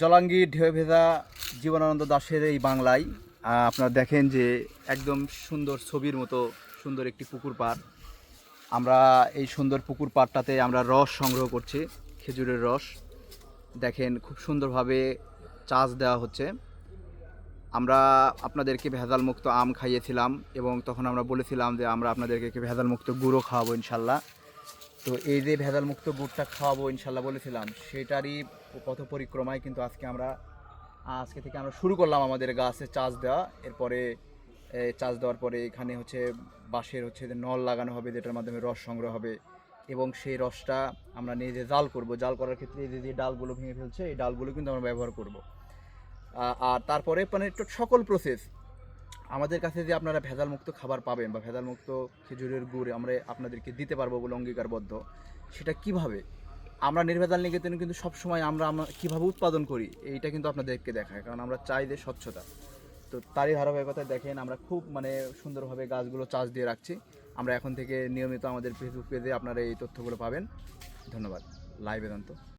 জলাঙ্গি ঢেউ ভেজা জীবনানন্দ দাশের এই বাংলায় আপনারা দেখেন যে একদম সুন্দর ছবির মতো সুন্দর একটি পুকুর পাড়। আমরা এই সুন্দর পুকুর পাড়টাতে আমরা রস সংগ্রহ করছি, খেজুরের রস। দেখেন খুব সুন্দরভাবে চাষ দেওয়া হচ্ছে। আমরা আপনাদেরকে ভেজাল মুক্ত আম খাইয়েছিলাম এবং তখন আমরা বলেছিলাম যে আমরা আপনাদেরকে ভেজাল মুক্ত গুঁড়ো খাওয়াবো ইনশাল্লাহ। তো এই যে ভেজাল মুক্ত গুড়টা খাওয়াবো ইনশাল্লাহ বলেছিলাম, সেটারই পথ পরিক্রমায় কিন্তু আজকে আমরা, আজকে থেকে আমরা শুরু করলাম আমাদের গাছে চাষ দেওয়া। এরপরে চাষ দেওয়ার পরে এখানে হচ্ছে বাঁশের হচ্ছে নল লাগানো হবে, যেটার মাধ্যমে রস সংগ্রহ হবে। এবং সেই রসটা আমরা নিজে জাল করব, জাল করার ক্ষেত্রে এই যে ডালগুলো ভেঙে ফেলছে, এই ডালগুলো কিন্তু আমরা ব্যবহার করব। আর তারপরে মানে একটু সকল প্রসেস আমাদের কাছে যে আপনারা ভেজাল মুক্ত খাবার পাবেন বা ভেজাল মুক্ত খেজুরের গুড় আমরা আপনাদেরকে দিতে পারব বলে অঙ্গীকারবদ্ধ, সেটা কীভাবে? আমরা নির্ভেজাল নিকেতন কিন্তু সবসময় আমরা আমরা কীভাবে উৎপাদন করি, এইটা কিন্তু আপনাদেরকে দেখায়, কারণ আমরা চাই যে স্বচ্ছতা। তো তারই ধারাবাহিকতায় দেখেন, আমরা খুব মানে সুন্দরভাবে গাছগুলো চাষ দিয়ে রাখছি। আমরা এখন থেকে নিয়মিত আমাদের ফেসবুক পেজে আপনারা এই তথ্যগুলো পাবেন। ধন্যবাদ। লাইভ বেদান্ত